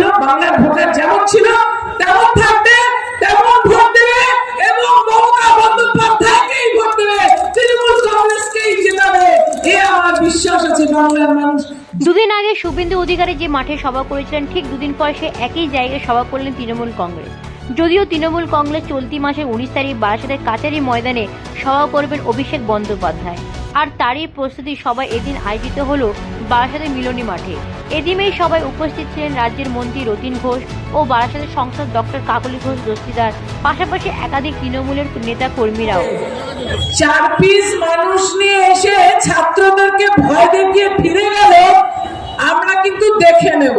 ছিল, বাংলার ভোটার যেমন ছিল, তেমন থাকবে, তেমন ভোট দেবে এবং মমতা বন্দ্যোপাধ্যায়কেই ভোট দেবে? তৃণমূল কংগ্রেসকেই জেতাবে? এ আমার বিশ্বাস আছে, বাংলার মানুষ। দুদিন আগে শুভেন্দু অধিকারী যে মাঠে সভা করেছিলেন, ঠিক দুদিন পর সে একই জায়গায় সভা করলেন তৃণমূল কংগ্রেস। যদিও তৃণমূল কংগ্রেস চলতি মাসের উনিশ তারিখ বারাসাতের কাচারি ময়দানে সভা করবেন অভিষেক বন্দ্যোপাধ্যায়। আর তারই প্রস্তুতি সবাই এদিন আয়োজিত হলো বারাসাতের মিলনী মাঠে। এদিনেই সবাই উপস্থিত ছিলেন রাজ্যের মন্ত্রী রতিন ঘোষ ও বারাসাতের সংসদ ডক্টর কাকলি ঘোষ দস্তিদার, পাশাপাশি একাধিক তৃণমূলের নেতা কর্মীরাও। চার পিস মানুষ নিয়ে এসে ছাত্রদেরকে ভয় দেখিয়ে ফিরে গেল, আমরা কিন্তু দেখে নেব।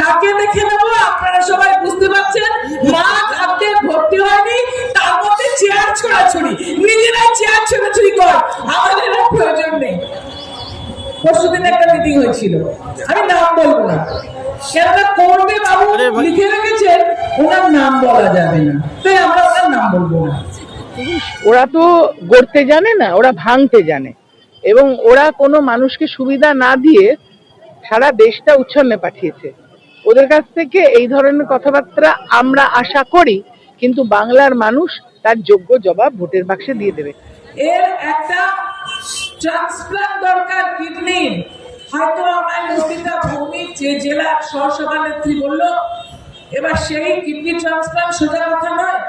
তাকে দেখে নেব আপনারা সবাই বুঝতে পারছেন? মাঠ আজকে ভর্তি হয়নি, তার মধ্যে চেয়ার ছোড়াছুড়ি। নিজেরাই চেয়ার ছোড়াছুড়ি কর, আমাদের প্রয়োজন নেই। পরশুদিন একটা মিটিং হয়েছিল। আমি নাম বলব না। কেননা করবে বাবু লিখে রেখেছেন ওনার নাম বলা যাবে না। তাই আমরা ওনার নাম বলব না। ওরা তো গড়তে জানে না ওরা ভাঙতে জানে। এবং ওরা কোনো মানুষকে সুবিধা না দিয়ে সারা দেশটা উচ্ছন্নে পাঠিয়েছে। ওদের কাছ থেকে এই ধরনের কথাবার্তা আমরা আশা করি কিন্তু বাংলার মানুষ তার যোগ্য জবাব ভোটের বাক্সে দিয়ে দেবে। এর একটা ট্রান্সপ্লান্ট দরকার কিডনি। হয়তো আমার নন্দিতা ভৌমিক যে জেলা সহসভানেত্রী বলল, এবার সেই কিডনি ট্রান্সপ্লান্ট সোজা কথা নয়,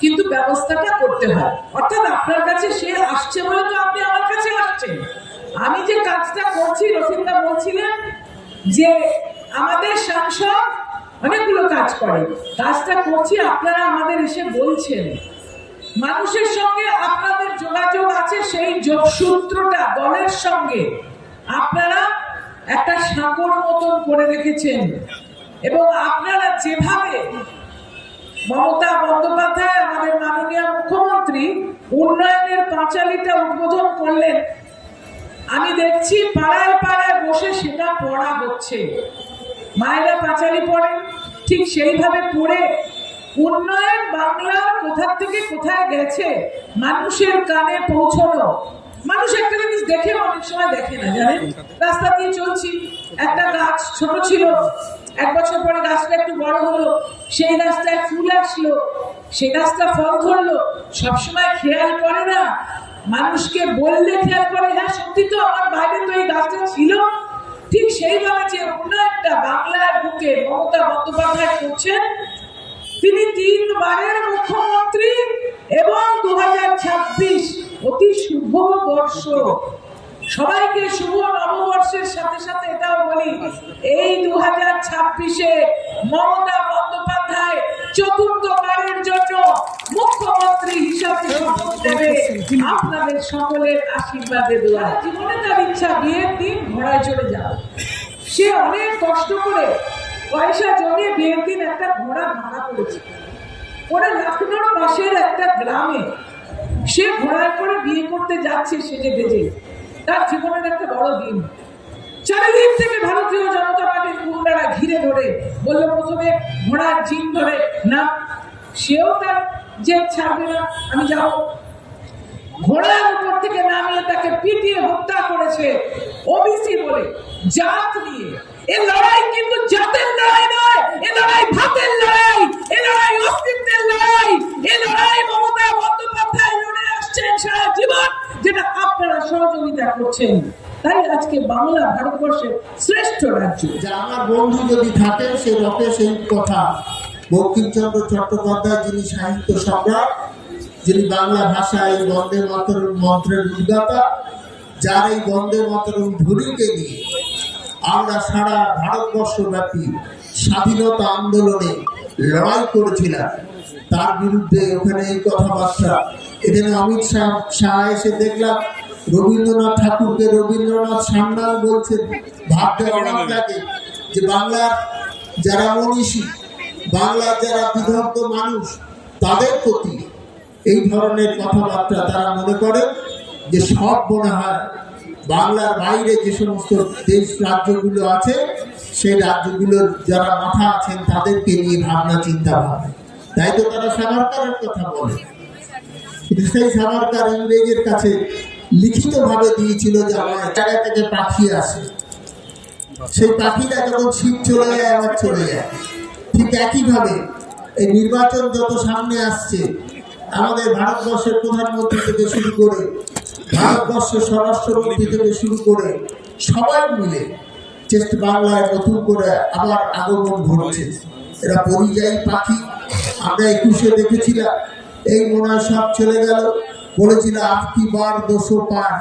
কিন্তু ব্যবস্থাটা করতে হয়। অর্থাৎ আপনার কাছে সে আসছে বলে তো আপনি আমার কাছে আসছেন। আমি যে কাজটা করছি রফিকদা বলছিলেন যে আমাদের সাংসদ অনেকগুলো কাজ করে। কাজটা করছি, আপনারা আমাদের এসে বলছেন। মানুষের সঙ্গে আপনাদের যোগাযোগ আছে, সেই যোগসূত্রটা দলের সঙ্গে। আপনারা একটা সাগর মতন করে রেখেছেন। এবং আপনারা যেভাবে মমতা বন্দ্যোপাধ্যায়, আমাদের মাননীয় মুখ্যমন্ত্রী, উন্নয়নের পাঁচালিটা উদ্বোধন করলেন, আমি দেখছি পাড়ায় পাড়ায় বসে সেটা পড়া হচ্ছে। মায়েরা পাঁচালি পড়েন, ঠিক সেইভাবে পড়ে উন্নয়ন বাংলা কোথা থেকে কোথায় গেছে? মানুষের কানে পৌঁছানো। মানুষ একটা জিনিস দেখে অনেক সময় দেখে না, জানেন? রাস্তা দিয়ে চলছি, একটা গাছ ছোট ছিল, এক বছর পরে গাছটা একটু বড় হলো, সেই গাছটায় ফুল আসলো, সেই গাছটা ফল ধরলো, সবসময় খেয়াল করে না। মানুষকে বললে খেয়াল করে হ্যাঁ সত্যি তো আমার বাইরে তো এই গাছটা ছিল। ঠিক সেইভাবে যে উন্নয়নটা বাংলার বুকে মমতা বন্দ্যোপাধ্যায় করছেন তিনি তিনবারের মুখ্যমন্ত্রী এবং দু অতি শুভ বর্ষ। সবাইকে শুভ নববর্ষের সাথে সাথে এটাও বলি, এই দু হাজার ছাব্বিশে মমতা বন্দ্যোপাধ্যায় চতুর্থবারের জন্য মুখ্যমন্ত্রী হিসাবে আপনাদের সকলের আশীর্বাদে দেওয়া জীবনে তার ইচ্ছা বিয়ের দিন ঘোড়ায় চলে যাও সে অনেক কষ্ট করে পয়সা জমিয়ে বিয়ের দিন একটা ঘোড়া ভাড়া করেছে। ওরা লখনৌর পাশের একটা গ্রামে সে ঘোড়ায় করে বিয়ে করতে যাচ্ছে সেজে বেজে তার জীবনের একটা বড় দিন। চারিদিক থেকে ভারতীয় জনতা পার্টির গুন্ডারা ঘিরে ধরে বলল, প্রথমে ঘোড়ার জিন ধরে না, সেও তার যে ছাড়বে না, আমি যাব। ঘোড়ার উপর থেকে নামিয়ে তাকে পিটিয়ে হত্যা করেছে ওবিসি বলে, জাত নিয়ে। এ লড়াই কিন্তু জাতের লড়াই নয়, এ লড়াই ভাতের লড়াই, এ লড়াই অস্তিত্বের লড়াই, এ লড়াই মমতা বন্দ্যোপাধ্যায় লড়ে আসছেন সারা জীবন, যেটা আপনারা সহযোগিতা করছেন। তাই আজকে বাংলা ভারতবর্ষের শ্রেষ্ঠ রাজ্য। যে আমার বন্ধু যদি থাকেন, সে রকে সেই কথা। বঙ্কিমচন্দ্র চট্টোপাধ্যায়, যিনি সাহিত্য সম্রাট, যিনি বাংলা ভাষায় বন্দে মাতরম মন্ত্রের উদ্গাতা, যার এই বন্দে মাতরম ধ্বনিকে নিয়ে আমরা সারা ভারতবর্ষব্যাপী স্বাধীনতা আন্দোলনে লড়াই করেছিলাম। তার বিরুদ্ধে ওখানে এই কথাবার্তা। এখানে অমিত শাহ শাহ এসে দেখলাম রবীন্দ্রনাথ ঠাকুরকে রবীন্দ্রনাথ সান্যাল বলছেন। ভাবতে অবাক লাগে যে বাংলার যারা মনীষী বাংলার যারা বিধগ্ধ মানুষ তাদের প্রতি এই ধরনের কথাবার্তা তারা মনে করে যে সব মনে হয় বাংলার বাইরে যে সমস্ত দেশ রাজ্যগুলো আছে, সেই রাজ্যগুলোর যারা মাথা আছেন, তাদেরকে নিয়ে ভাবনা, চিন্তা ভাবে তাই তো তারা সাভারকারের কথা বলে। কিন্তু সেই সাভারকার ইংরেজের কাছে লিখিতভাবে দিয়েছিল যে আমার জায়গা থেকে পাঠিয়ে আসে। সেই পাখিটা যখন শীত চলে যায় আবার চলে যায়। ঠিক একইভাবে এই নির্বাচন যত সামনে আসছে, আমাদের ভারতবর্ষের প্রধানমন্ত্রী থেকে শুরু করে ভারতবর্ষের স্বরাষ্ট্রমন্ত্রী থেকে শুরু করে সবাই মিলে চেষ্টা বাংলায় নতুন করে আবার আগমন ঘটছে। এরা পরিযায়ী পাখি। আমরা একুশে দেখেছিলাম, এই মনে সব চলে গেল। বলেছিল আটটি বার দুশো পার?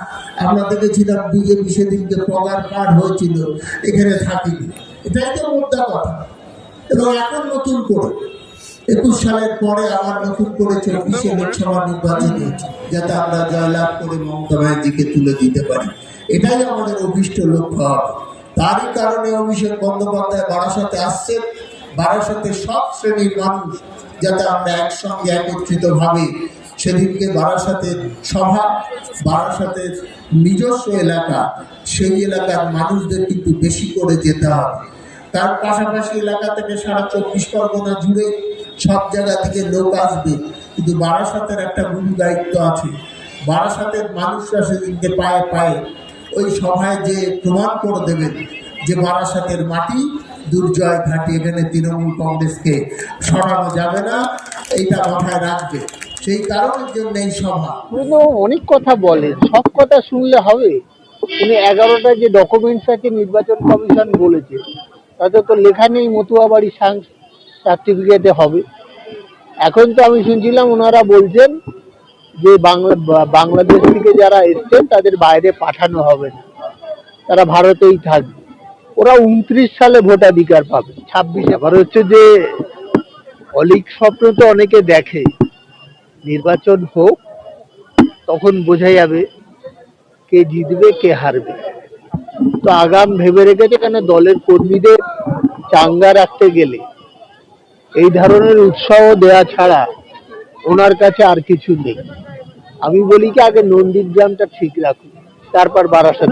আমরা দেখেছিলাম, বিজেপি সেদিনকে পগার পার হয়েছিল। এখানে থাকিনি। এটাই তো মোদ্দা কথা। এবং এখন নতুন করে একুশ সালের পরে আবার নতুন করে চব্বিশে লোকসভা নির্বাচন হয়েছে যাতে আমরা জয়লাভ করে মমতা ব্যানার্জিকে তুলে দিতে পারি। এটাই আমাদের অভিষ্ট লক্ষ্য হবে। তারই কারণে অভিষেক বন্দ্যোপাধ্যায় বারাসাতে আসছেন। বারাসাতে সব শ্রেণির মানুষ যাতে আমরা একসঙ্গে একত্রিত ভাবে সেদিনকে বারাসাতের সভা বারাসাতের নিজস্ব এলাকা সেই এলাকার মানুষদের কিন্তু বেশি করে যেতে হবে। তার পাশাপাশি এলাকা থেকে সারা চব্বিশ পরগনা জুড়ে সব জায়গা থেকে লোক আসবে। কিন্তু বারাসাতের একটা গুরু দায়িত্ব আছে। বারাসাতের মানুষরা সেদিনকে পায়ে পায়ে ওই সভায় যে প্রমাণ করে দেবেন যে বারাসাতের মাটি দুর্জয় ঘাটি, এখানে তৃণমূল কংগ্রেসকে সরানো যাবে না, এইটা মাথায় রাখবে। সেই কারণের জন্য এই সভা। অনেক কথা বলেন। সব কথা শুনলে হবে। উনি এগারোটা যে ডকুমেন্টস আছে নির্বাচন কমিশন বলেছে, তাতে তো লেখা নেই মতুয়া বাড়ি সার্টিফিকেটে হবে। এখন তো আমি শুনছিলাম ওনারা বলছেন যে বাংলা, বাংলাদেশ থেকে যারা এসছেন তাদের বাইরে পাঠানো হবে না। তারা ভারতেই থাকবে। ওরা উনত্রিশ সালে ভোটাধিকার পাবে, ছাব্বিশে। আবার হচ্ছে যে অলিক স্বপ্ন তো অনেকে দেখে। নির্বাচন হোক, তখন বোঝা যাবে কে জিতবে, কে হারবে। তো আগাম ভেবে রেখেছে কেন দলের কর্মীদের চাঙ্গা রাখতে গেলে এই ধরনের উৎসাহ দেয়া ছাড়া ওনার কাছে আর কিছু নেই। আমি বলি কি, আগে নন্দীগ্রামটা ঠিক রাখুন, তারপর বারাসাত।